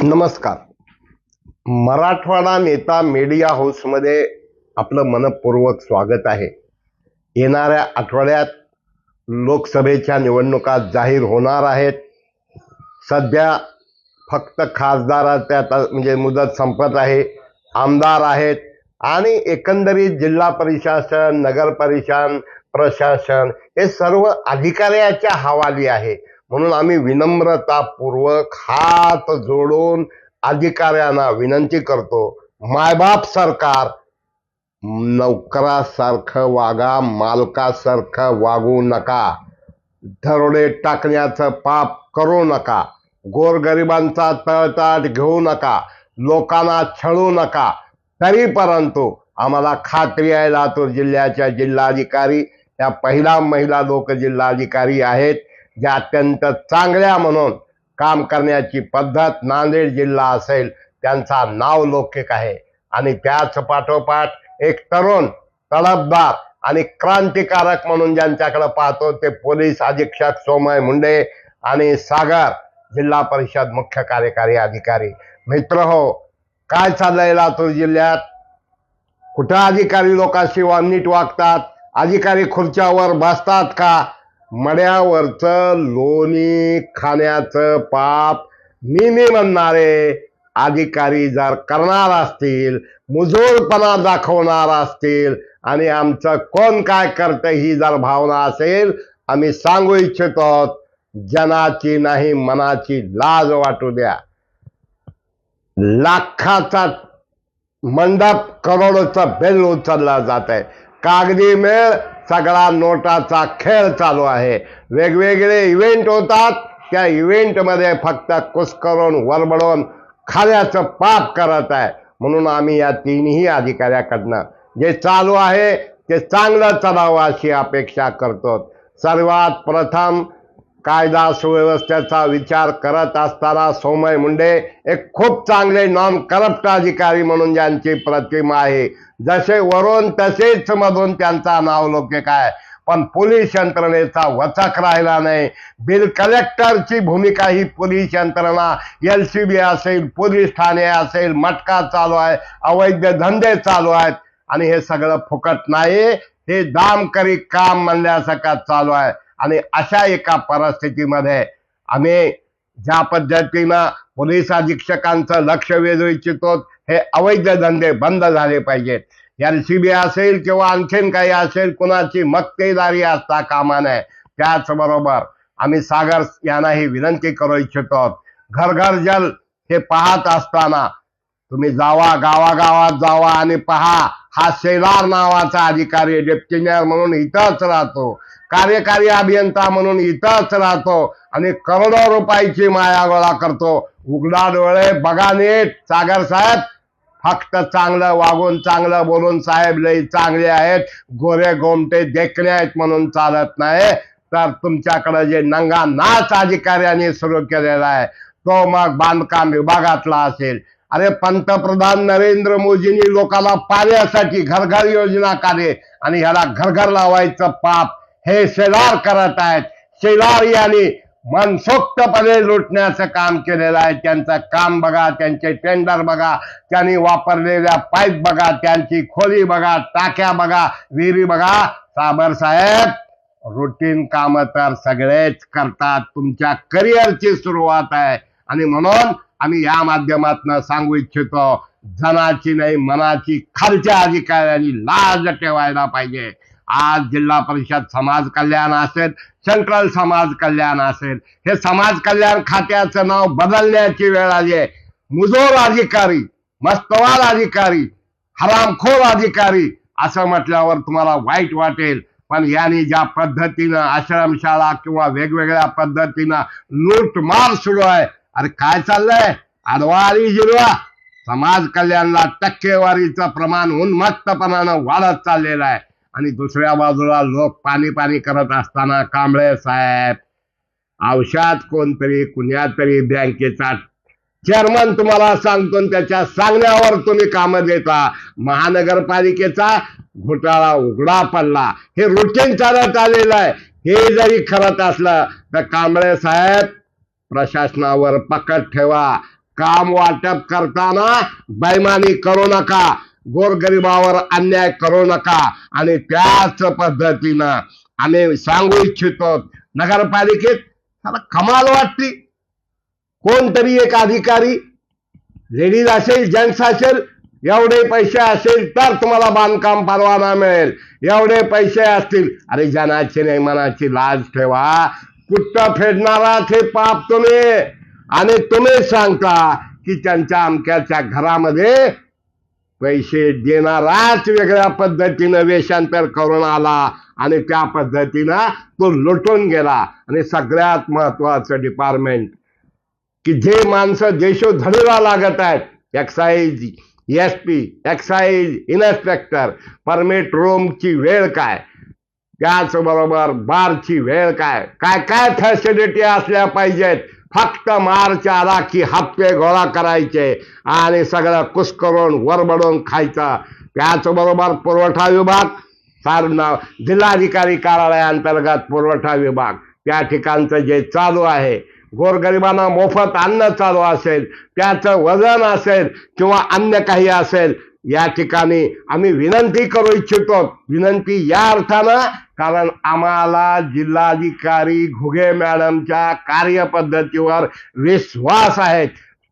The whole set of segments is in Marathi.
नमस्कार. मराठवाडा नेता मीडिया हाऊसमध्ये आपलं मनपूर्वक स्वागत आहे. येणाऱ्या आठवड्यात लोकसभेच्या निवडणुका जाहीर होणार आहेत. सध्या फक्त खासदाराच्या म्हणजे मुदत संपत आहे आमदार आहेत आणि एकंदरीत जिल्हा प्रशासन नगर परिषद प्रशासन हे सर्व अधिकाऱ्याच्या हवाली आहे. म्हणून आम्ही विनम्रतापूर्वक हात जोडून अधिकाऱ्यांना विनंती करतो मायबाप सरकार नौकरासारखं वागा मालकासारखं वागू नका धरोडे टाकण्याचं पाप करू नका गोरगरिबांचा तळताट घेऊ नका लोकांना छळू नका. तरी परंतु आम्हाला खात्री आहे लातूर जिल्ह्याच्या जिल्हाधिकारी या पहिला महिला लोक जिल्हाधिकारी आहेत. ज्या अत्यंत चांगल्या म्हणून काम करण्याची पद्धत नांदेड जिल्हा असेल त्यांचा नाव लौकिक आहे. आणि त्याच पाठोपाठ एक तरुण तडफदार आणि क्रांतिकारक म्हणून ज्यांच्याकडे पाहतो ते पोलीस अधीक्षक सोमय मुंडे आणि सागर जिल्हा परिषद मुख्य कार्यकारी अधिकारी. मित्र हो काय चाललंय लातूर जिल्ह्यात? कुठं अधिकारी लोकांशी नीट वागतात? अधिकारी खुर्च्यावर बसतात का? मड्यावरचं लोणी खाण्याचं पाप मी मी म्हणणारे अधिकारी जर करणार असतील मुजोरपणा दाखवणार असतील आणि आमचं कोण काय करतं ही जर भावना असेल आम्ही सांगू इच्छितो जनाची नाही मनाची लाज वाटू द्या. लाखाचा मंडप करोडोचा बेल उचलला जात आहे कागदी मेळ सगळा नोटाचा खेळ चालू आहे. वेगवेगळे इव्हेंट होतात. त्या इव्हेंटमध्ये फक्त कुस्करून वरबडून खाण्याचं पाप करत आहे. म्हणून आम्ही या तिन्ही अधिकाऱ्याकडनं जे चालू आहे ते चांगलं चालावं अशी अपेक्षा करतो. सर्वात प्रथम कायदा सुव्यवस्थेचा विचार करत असताना सोमय मुंडे एक खूप चांगले नॉन करप्ट अधिकारी म्हणून ज्यांची प्रतिमा आहे. जसे वरून तसेच मधून त्यांचा नावलौकिक आहे. पण पोलीस यंत्रणेचा वचक राहिला नाही. बिल कलेक्टरची भूमिका ही पोलीस यंत्रणा एल सी बी असेल पोलीस ठाणे असेल मटका चालू आहे अवैध धंदे चालू आहेत. आणि हे सगळं फुकट नाही. हे दामकरी काम म्हणल्यासारखं चालू आहे. आणि अशा एका परिस्थितीमध्ये आम्ही ज्या पद्धतीनं पोलीस अधीक्षकांचं लक्ष वेधू इच्छितो हे अवैध धंदे बंद झाले पाहिजेत. एल सी बी असेल किंवा आणखीन काही असेल कुणाची मक्तेदारी असता कामा नये. त्याचबरोबर आम्ही सागर यांनाही विनंती करू इच्छितो घर घर जल हे पाहत असताना तुम्ही जावा गावागावात जावा आणि पहा. हा शेलार नावाचा अधिकारी डेप्टिनियर म्हणून इथंच राहतो कार्यकारी अभियंता म्हणून इथंच राहतो आणि करोडो रुपयाची माया गोळा करतो. उघडा डोळे बघा नीट सागर साहेब. फक्त चांगलं वागून चांगलं बोलून साहेब लई चांगले आहेत. गोरे गोमटे देखणे आहेत म्हणून चालत नाही. तर तुमच्याकडे जे नंगा नाच अधिकाऱ्यांनी सुरू केलेला आहे तो मग बांधकाम विभागातला असेल. अरे पंतप्रधान नरेंद्र मोदींनी लोकांना पाण्यासाठी घरघर योजना काढे आणि ह्याला घरघर लावायचं पाप हे शेलार करत आहेत. शेलार यांनी मनसोक्तपणे लुटण्याचं काम केलेलं आहे. त्यांचं काम बघा त्यांचे टेंडर बघा त्यांनी वापरलेल्या पाईप बघा त्यांची खोली बघा टाक्या बघा विहिरी बघा. साबर साहेब रुटीन काम तर सगळेच करतात. तुमच्या करिअरची सुरुवात आहे. आणि म्हणून आम्ही या माध्यमातून सांगू इच्छितो जनाची नाही मनाची खालच्या अधिकाऱ्यांनी लाज ठेवायला पाहिजे. आज जिल्हा परिषद समाज कल्याण असेल सेंट्रल समाज कल्याण असेल हे समाज कल्याण खात्याचं नाव बदलण्याची वेळ आली आहे. मुजोर अधिकारी मस्तवार अधिकारी हरामखोर अधिकारी असं म्हटल्यावर तुम्हाला वाईट वाटेल. पण यांनी ज्या पद्धतीनं आश्रमशाळा किंवा वेगवेगळ्या पद्धतीनं लूटमार सुरू आहे अरे काय चाललंय? आडवा आणि जिरवा समाज कल्याणला टक्केवारीचं प्रमाण उन्मत्तपणानं वाढत चाललेलं आहे. आणि दुसऱ्या बाजूला लोक पाणी पाणी करत असताना कांबळे साहेब औषध कोणतरी कुण्या तरी बँकेचा चेअरमन तुम्हाला सांगतो त्याच्या सांगण्यावर तुम्ही कामं देता. महानगरपालिकेचा घोटाळा उघडा पडला. हे रुटीन चालत आलेलं आहे. हे जरी खरंच असलं तर कांबळे साहेब प्रशासनावर पकड ठेवा. काम वाटप करताना बैमानी करू नका. गोरगरिबावर अन्याय करू नका. आणि त्याच पद्धतीनं आम्ही सांगू इच्छितो नगरपालिकेत मला कमाल वाटते कोणतरी एक अधिकारी लेडीज असेल जेंट्स असेल एवढे पैसे असेल तर तुम्हाला बांधकाम परवाना मिळेल. एवढे पैसे असतील अरे जनाची नाही मनाची लाज ठेवा. कुठं फेडणारा ते पाप तुम्ही. आणि तुम्ही सांगता की त्यांच्या अमक्याच्या घरामध्ये पैसे देणाराच वेगळ्या पद्धतीनं वेषांतर करून आला आणि त्या पद्धतीनं तो लुटून गेला. आणि सगळ्यात महत्वाचं डिपार्टमेंट की जे माणसं देशोधडीला लागत आहेत excise S P excise inspector permit रूमची वेळ काय? त्याचबरोबर बारची वेळ काय? काय काय फॅसिलिटी असल्या पाहिजेत? फक्त मार्च आला की हप्ते गोळा करायचे आणि सगळं कुस्करून वरबडून खायचं. त्याचबरोबर पुरवठा विभाग सार जिल्हाधिकारी कार्यालयाअंतर्गत पुरवठा विभाग. त्या ठिकाणचं जे चालू आहे गोरगरिबांना मोफत अन्न चालू असेल त्याचं वजन असेल किंवा अन्य काही असेल या ठिकाणी आम्ही विनंती करू इच्छितो. विनंती या अर्थानं कारण आम्हाला जिल्हाधिकारी घुगे मॅडमच्या कार्यपद्धतीवर विश्वास आहे.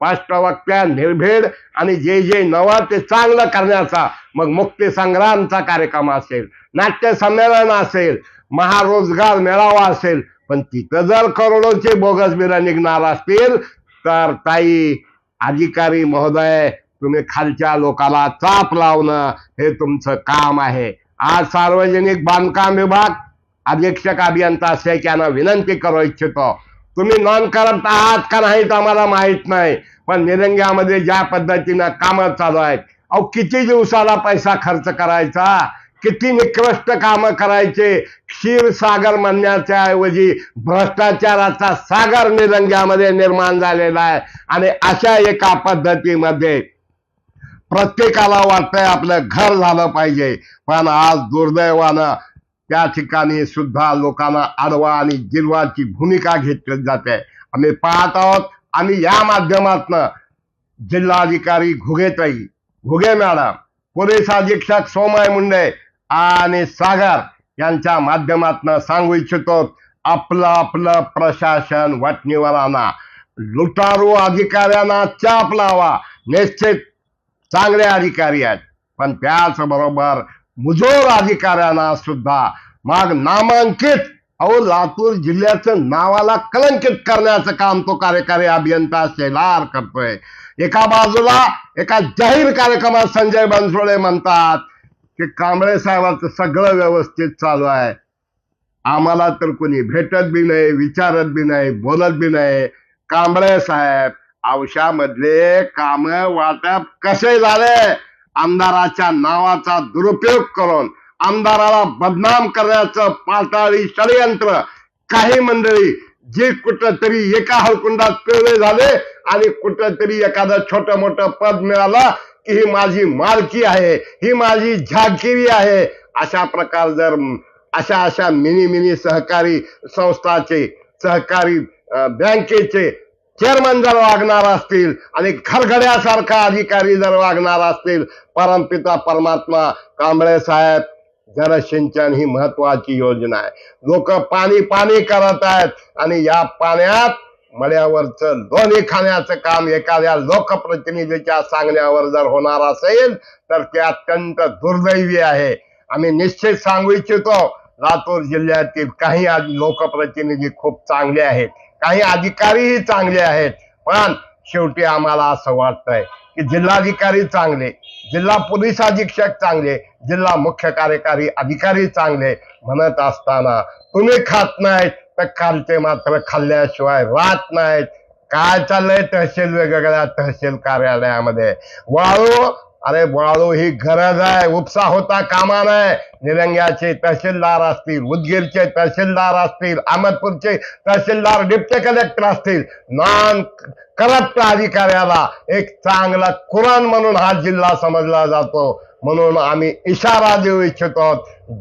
स्पष्ट वक्त्या निर्भीड आणि जे जे नवं ते चांगलं करण्याचा मग मुक्ती संग्रामचा कार्यक्रम असेल नाट्य संमेलन असेल महारोजगार मेळावा असेल पण तिथं जर करोडोचे बोगस बिलं निघणार असतील तर ताई अधिकारी महोदय तुम्ही खालच्या लोकाला चाप लावणं हे तुमचं काम आहे. आज सार्वजनिक बांधकाम विभाग अधीक्षक अभियंता यांना विनंती करू इच्छितो. तुम्ही नॉन करप्ट आहात का तर आम्हाला माहीत नाही. पण निरंग्यामध्ये ज्या पद्धतीनं कामं चालू आहेत अहो किती दिवसाला पैसा खर्च करायचा? किती निकृष्ट कामं करायचे? क्षीरसागर म्हणण्याच्या ऐवजी भ्रष्टाचाराचा सागर निरंग्यामध्ये निर्माण झालेला आहे. आणि अशा एका पद्धतीमध्ये प्रत्येकाला वाटतंय आपलं घर झालं पाहिजे. पण आज दुर्दैवानं त्या ठिकाणी सुद्धा लोकांना आडवा आणि जिरवाची भूमिका घेतली जाते. आम्ही पाहत आहोत आम्ही या माध्यमातनं जिल्हाधिकारी घुगेताई घुगे मॅडम पोलीस अधीक्षक सोमय मुंडे आणि सागर यांच्या माध्यमातनं सांगू इच्छितो आपलं आपलं प्रशासन वटणीवर आणा लुटारू अधिकाऱ्यांना चाप लावा. निश्चित चांगले अधिकारी आहेत. पण त्याचबरोबर मुजोर अधिकाऱ्यांना सुद्धा मग नामांकित अहो लातूर जिल्ह्याचं नावाला कलंकित करण्याचं काम तो कार्यकारी अभियंता शेलार करतोय. एका बाजूला एका जाहीर कार्यक्रमात संजय बनसोडे म्हणतात की कांबळे साहेबांचं सगळं व्यवस्थित चालू आहे. आम्हाला तर कोणी भेटत बी नाही विचारत बी नाही बोलत बी नाही. कांबळे साहेब औषामधले काम वाटप कसे झाले? आमदाराच्या नावाचा दुरुपयोग करून आमदाराला बदनाम करण्याचं पाताळी षडयंत्र काही मंडळी जे कुठंतरी एका हलकुंडात पिवळे झाले आणि कुठंतरी एखादं छोट मोठं पद मिळालं की ही माझी मालकी आहे ही माझी झाकिरी आहे अशा प्रकार जर अशा अशा मिनी मिनी सहकारी संस्थाचे सहकारी बँकेचे चेअरमन जर वागणार असतील आणि खरगड्यासारखा अधिकारी जर वागणार असतील परमपिता परमात्मा कांबळे साहेब जलसिंचन ही महत्वाची योजना आहे. लोक पाणी पाणी करत आहेत आणि या पाण्यात मळ्यावरचं लोणी खाण्याचं काम एखाद्या लोकप्रतिनिधीच्या सांगण्यावर जर होणार असेल तर ते अत्यंत दुर्दैवी आहे. आम्ही निश्चित सांगू इच्छितो लातूर जिल्ह्यातील काही लोकप्रतिनिधी खूप चांगले आहेत. काही अधिकारीही चांगले आहेत पण शेवटी आम्हाला असं वाटतंय की जिल्हाधिकारी चांगले जिल्हा पोलीस अधीक्षक चांगले जिल्हा मुख्य कार्यकारी अधिकारी चांगले म्हणत असताना तुम्ही खात नाहीत तर खालचे मात्र खाल्ल्याशिवाय राहत नाहीत. काय चाललंय तहसील वेगवेगळ्या तहसील कार्यालयामध्ये? वाळू अरे बाळू ही गरज आहे. उपसा होता कामा नाही निरंग्याचे तहसीलदार असतील उदगीरचे तहसीलदार असतील अहमदपूरचे तहसीलदार डिप्टी कलेक्टर असतील नॉन करप्ट अधिकाऱ्याला एक चांगला कुराण म्हणून हा जिल्हा समजला जातो. म्हणून आम्ही इशारा देऊ इच्छितो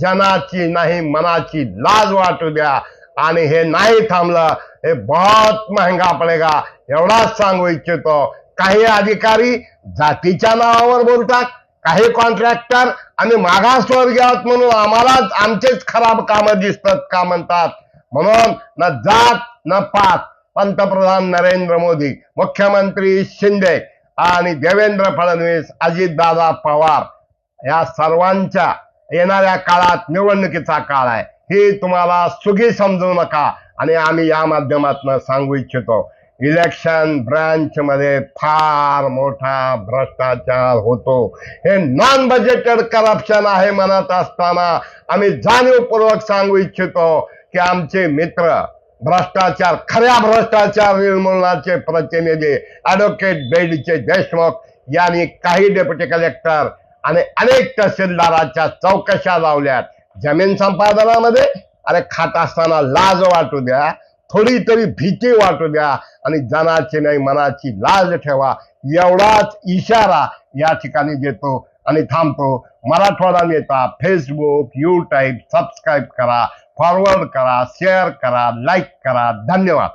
जनाची नाही मनाची लाज वाटू द्या. आणि हे नाही थांबलं हे बहुत महंगा पडेगा. एवढाच सांगू इच्छितो. काही अधिकारी जातीच्या नावावर बोलतात काही कॉन्ट्रॅक्टर आणि मागासवर्गीय आहोत म्हणून आम्हालाच आमचेच खराब कामं दिसतात का म्हणतात? म्हणून न जात न पात. पंतप्रधान नरेंद्र मोदी मुख्यमंत्री शिंदे आणि देवेंद्र फडणवीस अजितदादा पवार या सर्वांच्या येणाऱ्या काळात निवडणुकीचा काळ आहे. ही तुम्हाला सुगी समजू नका आणि आम्ही या माध्यमातून सांगू इच्छितो. इलेक्शन ब्रांचमध्ये फार मोठा भ्रष्टाचार होतो. हे नॉन बजेटेड करप्शन आहे म्हणत असताना आम्ही जाणीवपूर्वक सांगू इच्छितो की आमचे मित्र भ्रष्टाचार खऱ्या भ्रष्टाचार निर्मूलनाचे प्रतिनिधी ॲडव्होकेट बेडीचे देशमुख यांनी काही डेप्युटी कलेक्टर आणि अनेक तहसीलदाराच्या चौकशा लावल्यात. जमीन संपादनामध्ये अरे खात असताना लाज वाटू द्या. थोडी तरी भीती वाटू द्या आणि जनाची नाही मनाची लाज ठेवा. एवढाच इशारा या ठिकाणी देतो आणि थांबतो. मराठवाडा नेता फेसबुक यूट्यूब सबस्क्राईब करा फॉरवर्ड करा शेअर करा लाईक करा. धन्यवाद.